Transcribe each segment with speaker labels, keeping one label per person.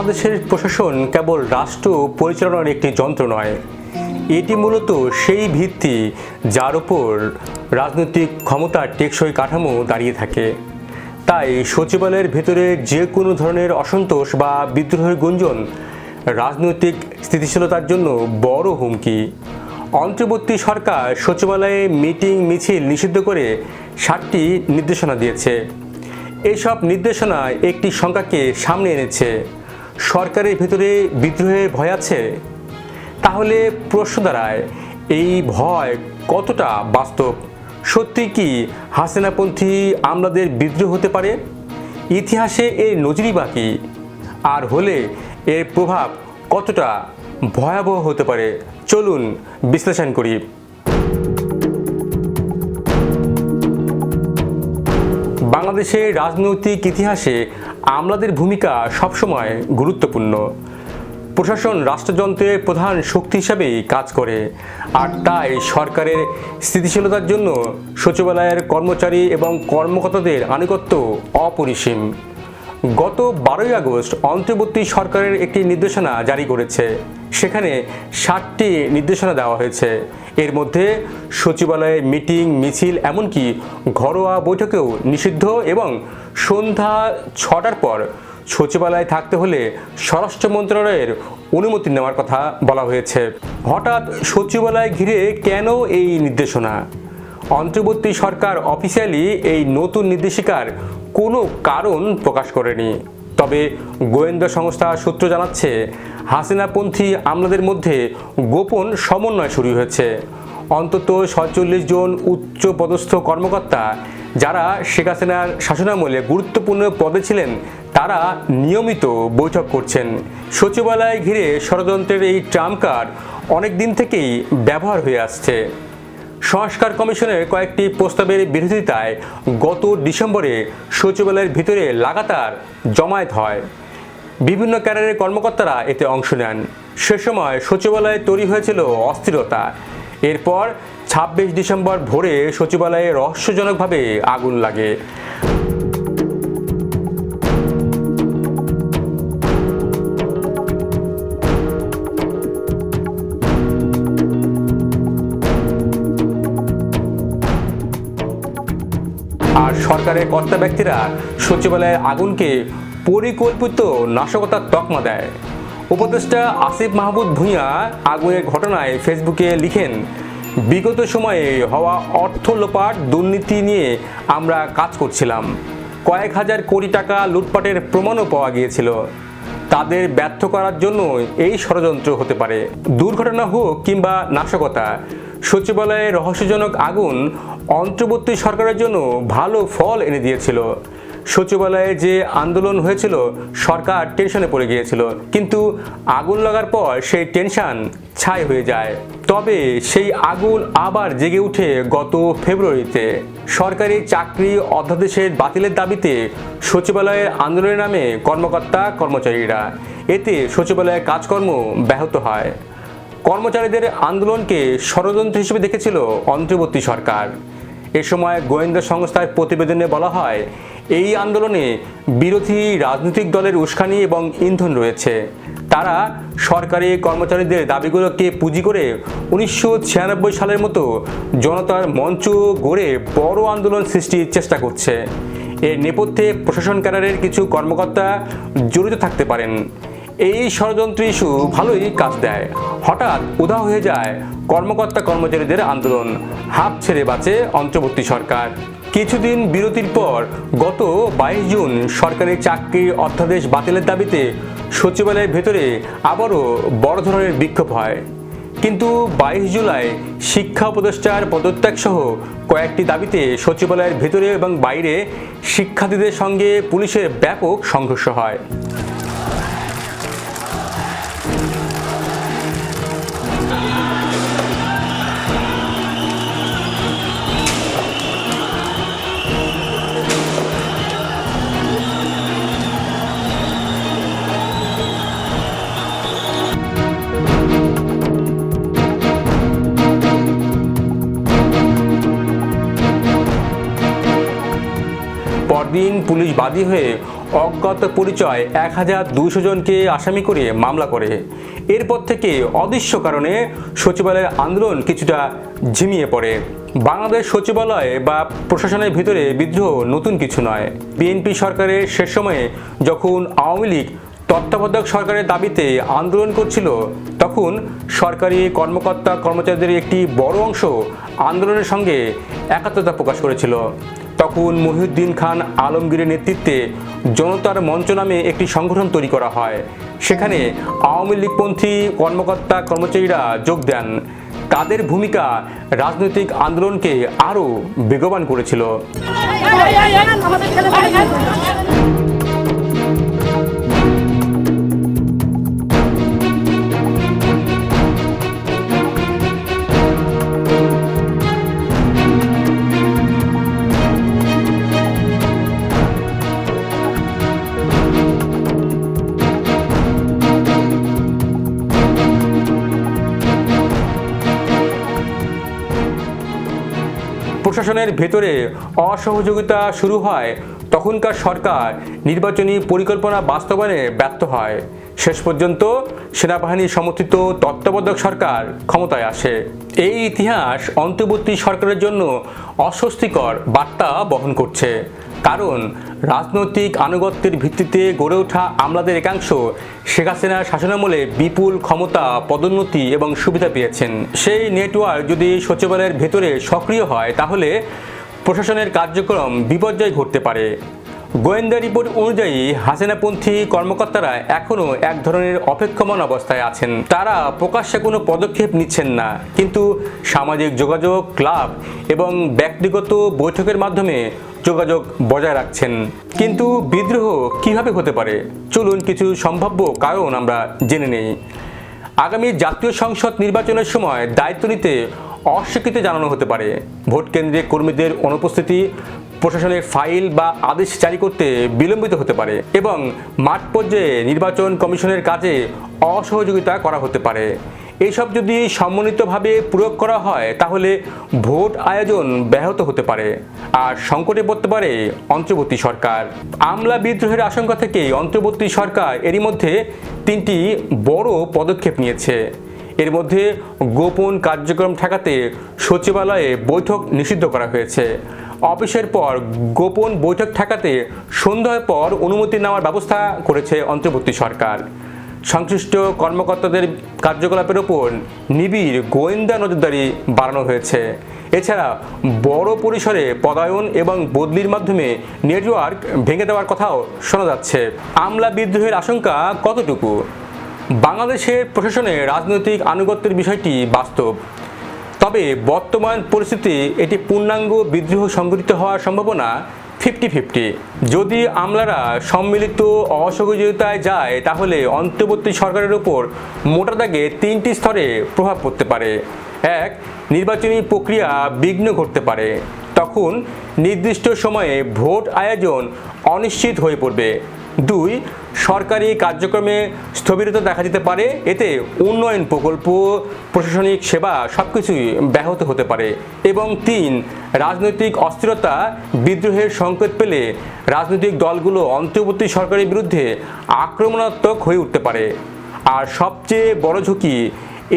Speaker 1: বাংলাদেশের প্রশাসন কেবল রাষ্ট্র পরিচালনার একটি যন্ত্র নয়, এটি মূলত সেই ভিত্তি যার উপর রাজনৈতিক ক্ষমতার টেকসই কাঠামো দাঁড়িয়ে থাকে। তাই সচিবালয়ের ভেতরে যে কোনো ধরনের অসন্তোষ বা বিদ্রোহের গুঞ্জন রাজনৈতিক স্থিতিশীলতার জন্য বড় হুমকি। অন্তর্বর্তী সরকার সচিবালয়ে মিটিং মিছিল নিষিদ্ধ করে ষাটটি নির্দেশনা দিয়েছে। এসব নির্দেশনা একটি সংখ্যাকে সামনে এনেছে। সরকারের ভেতরে বিদ্রোহের ভয় আছে? তাহলে প্রশ্ন দাঁড়ায়, এই ভয় কতটা বাস্তব? সত্যি কি হাসিনাপন্থী আমলাদের বিদ্রোহ হতে পারে? ইতিহাসে এর নজিরই বাকি আর হলে এর প্রভাব কতটা ভয়াবহ হতে পারে? চলুন বিশ্লেষণ করি। বাংলাদেশের রাজনৈতিক ইতিহাসে আমলাদের ভূমিকা সবসময় গুরুত্বপূর্ণ। প্রশাসন রাষ্ট্রযন্ত্রের প্রধান শক্তি হিসাবেই কাজ করে, আর তাই সরকারের স্থিতিশীলতার জন্য সচিবালয়ের কর্মচারী এবং কর্মকর্তাদের আনুগত্য অপরিসীম। গত বারোই আগস্ট অন্তর্বর্তী সরকারের একটি নির্দেশনা জারি করেছে। সেখানে ষাটটি নির্দেশনা দেওয়া হয়েছে। এর মধ্যে সচিবালয়ের মিটিং, মিছিল, এমনকি ঘরোয়া বৈঠকেও নিষিদ্ধ এবং সন্ধ্যা ছটার পর সচিবালয়ে থাকতে হলে স্বরাষ্ট্র মন্ত্রণালয়ের অনুমতি নেওয়ার কথা বলা হয়েছে। হঠাৎ সচিবালয় ঘিরে কেন এই নির্দেশনা? অন্তর্বর্তী সরকার অফিসিয়ালি এই নতুন নির্দেশিকার কোনো কারণ প্রকাশ করেনি। তবে গোয়েন্দা সংস্থা সূত্র জানাচ্ছে, হাসিনাপন্থী আমলাদের মধ্যে গোপন সমন্বয় শুরু হয়েছে। অন্তত সচল্লিশ জন উচ্চ পদস্থ কর্মকর্তা যারা শেখ হাসিনার শাসনামলে গুরুত্বপূর্ণ পদে ছিলেন, তারা নিয়মিত বৈঠক করছেন। সচিবালয় ঘিরে ষড়যন্ত্রের এই ট্রাম্প কার্ড অনেক দিন থেকেই ব্যবহার হয়ে আসছে। সংস্কার কমিশনের কয়েকটি প্রস্তাবের বিরোধিতায় গত ডিসেম্বরে সচিবালয়ের ভিতরে লাগাতার জমায়েত হয়। বিভিন্ন ক্যাডারের কর্মকর্তারা এতে অংশ নেন। সে সময় সচিবালয়ে তৈরি হয়েছিল অস্থিরতা। এরপর ছাব্বিশ ডিসেম্বর ভোরে সচিবালয়ে রহস্যজনকভাবে আগুন লাগে। আর সরকারের কর্তা ব্যক্তিরা সচিবালয়ের আগুনকে পরিকল্পিত নাশকতার তকমা দেয়। উপদেষ্টা আসিফ মাহমুদ ভূঁইয়া আগুনের ঘটনায় ফেসবুকে লিখেন বিগত সময়ে হওয়া অর্থ লোপাট দুর্নীতি নিয়ে আমরা কাজ করছিলাম। কয়েক হাজার কোটি টাকা লুটপাটের প্রমাণও পাওয়া গিয়েছিল। তাদের ব্যর্থ করার জন্য এই ষড়যন্ত্র হতে পারে। দুর্ঘটনা হোক কিংবা নাশকতা, সচিবালয়ে রহস্যজনক আগুন অন্তর্বর্তী সরকারের জন্য ভালো ফল এনে দিয়েছিল। সচিবালয়ে যে আন্দোলন হয়েছিল, সরকার টেনশনে পড়ে গিয়েছিল। কিন্তু আগুন লাগার পর সেই টেনশন ছাই হয়ে যায়। তবে সেই আগুন আবার জেগে উঠে গত ফেব্রুয়ারিতে। সরকারি চাকরি অধ্যাদেশের বাতিলের দাবিতে সচিবালয়ের আন্দোলনের নামে কর্মকর্তা, কর্মচারীরা, এতে সচিবালয়ের কাজকর্ম ব্যাহত হয়। কর্মচারীদের আন্দোলনকে ষড়যন্ত্র হিসেবে দেখেছিল অন্তর্বর্তী সরকার। এ সময় গোয়েন্দা সংস্থার প্রতিবেদনে বলা হয় এই আন্দোলনে বিরোধী রাজনৈতিক দলের উস্কানি এবং ইন্ধন রয়েছে। তারা সরকারি কর্মচারীদের দাবিগুলোকে পুঁজি করে উনিশশো ছিয়ানব্বই সালের মতো জনতার মঞ্চ গড়ে বড় আন্দোলন সৃষ্টির চেষ্টা করছে। এর নেপথ্যে প্রশাসন ক্যাডারের কিছু কর্মকর্তা জড়িত থাকতে পারেন। এই ষড়যন্ত্র ইস্যু ভালোই কাজ দেয়। হঠাৎ উধাও হয়ে যায় কর্মকর্তা কর্মচারীদের আন্দোলন। হাফ ছেড়ে বাঁচে অন্তর্বর্তী সরকার। কিছুদিন বিরতির পর গত বাইশ জুন সরকারি চাকরি অধ্যাদেশ বাতিলের দাবিতে সচিবালয়ের ভেতরে আবারও বড় ধরনের বিক্ষোভ হয়। কিন্তু বাইশ জুলাই শিক্ষা উপদেষ্টার পদত্যাগ সহ কয়েকটি দাবিতে সচিবালয়ের ভেতরে এবং বাইরে শিক্ষার্থীদের সঙ্গে পুলিশের ব্যাপক সংঘর্ষ হয়। পরদিন পুলিশ বাদী হয়ে অজ্ঞাত পরিচয় এক হাজার দুইশো জনকে আসামি করে মামলা করে। এরপর থেকে অদৃশ্য কারণে সচিবালয়ের আন্দোলন কিছুটা ঝিমিয়ে পড়ে। বাংলাদেশ সচিবালয় বা প্রশাসনের ভিতরে বিদ্রোহ নতুন কিছু নয়। বিএনপি সরকারের শেষ সময়ে যখন আওয়ামী লীগ তত্ত্বাবধায়ক সরকারের দাবিতে আন্দোলন করছিল, তখন সরকারি কর্মকর্তা কর্মচারীদের একটি বড় অংশ আন্দোলনের সঙ্গে একাত্মতা প্রকাশ করেছিল। তখন মহিউদ্দিন খান আলমগীরের নেতৃত্বে জনতার মঞ্চ নামে একটি সংগঠন তৈরি করা হয়। সেখানে আওয়ামী লীগপন্থী কর্মকর্তা কর্মচারীরা যোগ দেন। তাদের ভূমিকা রাজনৈতিক আন্দোলনকে আরও বেগবান করেছিল। প্রশাসনের ভেতরে অসহযোগিতা শুরু হয়, তখনকার সরকার নির্বাচনী পরিকল্পনা বাস্তবায়নে ব্যর্থ হয়। শেষ পর্যন্ত সেনাবাহিনী সমর্থিত তত্ত্বাবধায়ক সরকার ক্ষমতায় আসে। এই ইতিহাস অন্তর্বর্তী সরকারের জন্য অস্বস্তিকর বার্তা বহন করছে। কারণ রাজনৈতিক আনুগত্যের ভিত্তিতে গড়ে ওঠা আমলাদের একাংশ শেখ হাসিনার শাসনামলে বিপুল ক্ষমতা, পদোন্নতি এবং সুবিধা পেয়েছেন। সেই নেটওয়ার্ক যদি সচিবালয়ের ভেতরে সক্রিয় হয়, তাহলে প্রশাসনের কার্যক্রম বিপর্যয় ঘটতে পারে। গোয়েন্দা রিপোর্ট অনুযায়ী হাসিনাপন্থী কর্মকর্তারা এখনও এক ধরনের অপেক্ষমান অবস্থায় আছেন। তারা প্রকাশ্যে কোনো পদক্ষেপ নিচ্ছেন না, কিন্তু সামাজিক যোগাযোগ, ক্লাব এবং ব্যক্তিগত বৈঠকের মাধ্যমে যোগাযোগ বজায় রাখছেন। কিন্তু বিদ্রোহ কীভাবে হতে পারে? চলুন কিছু সম্ভাব্য কারণ আমরা জেনে নেই। আগামী জাতীয় সংসদ নির্বাচনের সময় দায়িত্ব নিতে অস্বীকৃতি জানানো হতে পারে। ভোট কেন্দ্রে কর্মীদের অনুপস্থিতি, প্রশাসনের ফাইল বা আদেশ জারি করতে বিলম্বিত হতে পারে এবং মাঠ পর্যায়ে নির্বাচন কমিশনের কাজে অসহযোগিতা করা হতে পারে। এইসব যদি সমন্বিতভাবে প্রয়োগ করা হয়, তাহলে ভোট আয়োজন ব্যাহত হতে পারে। আর সংকটে পড়তে পারে অন্তর্বর্তী সরকার। আমলা বিদ্রোহের আশঙ্কা থেকেই অন্তর্বর্তী সরকার এরই মধ্যে তিনটি বড় পদক্ষেপ নিয়েছে। এর মধ্যে গোপন কার্যক্রম ঠেকাতে সচিবালয়ে বৈঠক নিষিদ্ধ করা হয়েছে। অফিসের পর গোপন বৈঠক ঠেকাতে সন্ধ্যার পর অনুমতি নেওয়ার ব্যবস্থা করেছে অন্তর্বর্তী সরকার। সংশ্লিষ্ট কর্মকর্তাদের কার্যকলাপের ওপর নিবিড় গোয়েন্দা নজরদারি বাড়ানো হয়েছে। এছাড়া বড় পরিসরে পদায়ন এবং বদলির মাধ্যমে নেটওয়ার্ক ভেঙে দেওয়ার কথাও শোনা যাচ্ছে। আমলা বিদ্রোহের আশঙ্কা কতটুকু? বাংলাদেশের প্রশাসনে রাজনৈতিক আনুগত্যের বিষয়টি বাস্তব। তবে বর্তমান পরিস্থিতি, এটি পূর্ণাঙ্গ বিদ্রোহ সংঘটিত হওয়ার সম্ভাবনা ফিফটি ফিফটি। যদি আমলারা সম্মিলিত অসহযোগিতায় যায়, তাহলে অন্তর্বর্তী সরকারের উপর মোটা দাগে তিনটি স্তরে প্রভাব পড়তে পারে। এক, নির্বাচনী প্রক্রিয়া বিঘ্ন ঘটতে পারে। তখন নির্দিষ্ট সময়ে ভোট আয়োজন অনিশ্চিত হয়ে পড়বে। দুই সরকারি কার্যক্রমে স্থবিরতা দেখা যেতে পারে। এতে উন্নয়ন প্রকল্প, প্রশাসনিক সেবা সব কিছুই ব্যাহত হতে পারে। এবং তিন, রাজনৈতিক অস্থিরতা, বিদ্রোহের সংকেত পেলে রাজনৈতিক দলগুলো অন্তর্বর্তী সরকারের বিরুদ্ধে আক্রমণাত্মক হয়ে উঠতে পারে। আর সবচেয়ে বড় ঝুঁকি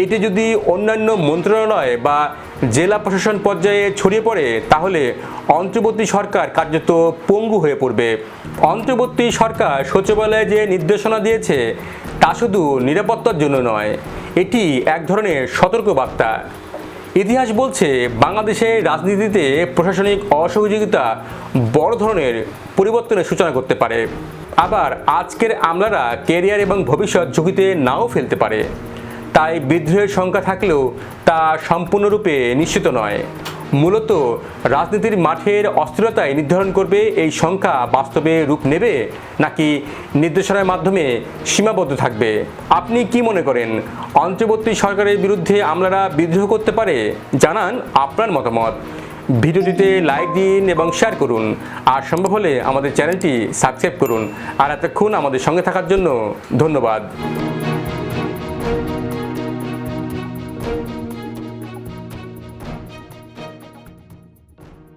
Speaker 1: এটি যদি অন্যান্য মন্ত্রণালয় বা জেলা প্রশাসন পর্যায়ে ছড়িয়ে পড়ে, তাহলে অন্তর্বর্তী সরকার কার্যত পঙ্গু হয়ে পড়বে। অন্তর্বর্তী সরকার সচিবালয়ে যে নির্দেশনা দিয়েছে, তা শুধু নিরাপত্তার জন্য নয়, এটি এক ধরনের সতর্কবার্তা। ইতিহাস বলছে বাংলাদেশের রাজনীতিতে প্রশাসনিক অসহযোগিতা বড় ধরনের পরিবর্তনের সূচনা করতে পারে। আবার আজকের আমলারা কেরিয়ার এবং ভবিষ্যৎ ঝুঁকিতে নাও ফেলতে পারে। তাই বিদ্রোহের সংখ্যা থাকলেও তা সম্পূর্ণরূপে নিশ্চিত নয়। মূলত রাজনীতির মাঠের অস্থিরতাই নির্ধারণ করবে এই সংখ্যা বাস্তবে রূপ নেবে নাকি নির্দেশনার মাধ্যমে সীমাবদ্ধ থাকবে। আপনি কি মনে করেন, অন্তর্বর্তী সরকারের বিরুদ্ধে আমলারা বিদ্রোহ করতে পারে? জানান আপনার মতামত। ভিডিওটিতে লাইক দিন এবং শেয়ার করুন। আর সম্ভব হলে আমাদের চ্যানেলটি সাবস্ক্রাইব করুন। আর এতক্ষণ আমাদের সঙ্গে থাকার জন্য ধন্যবাদ।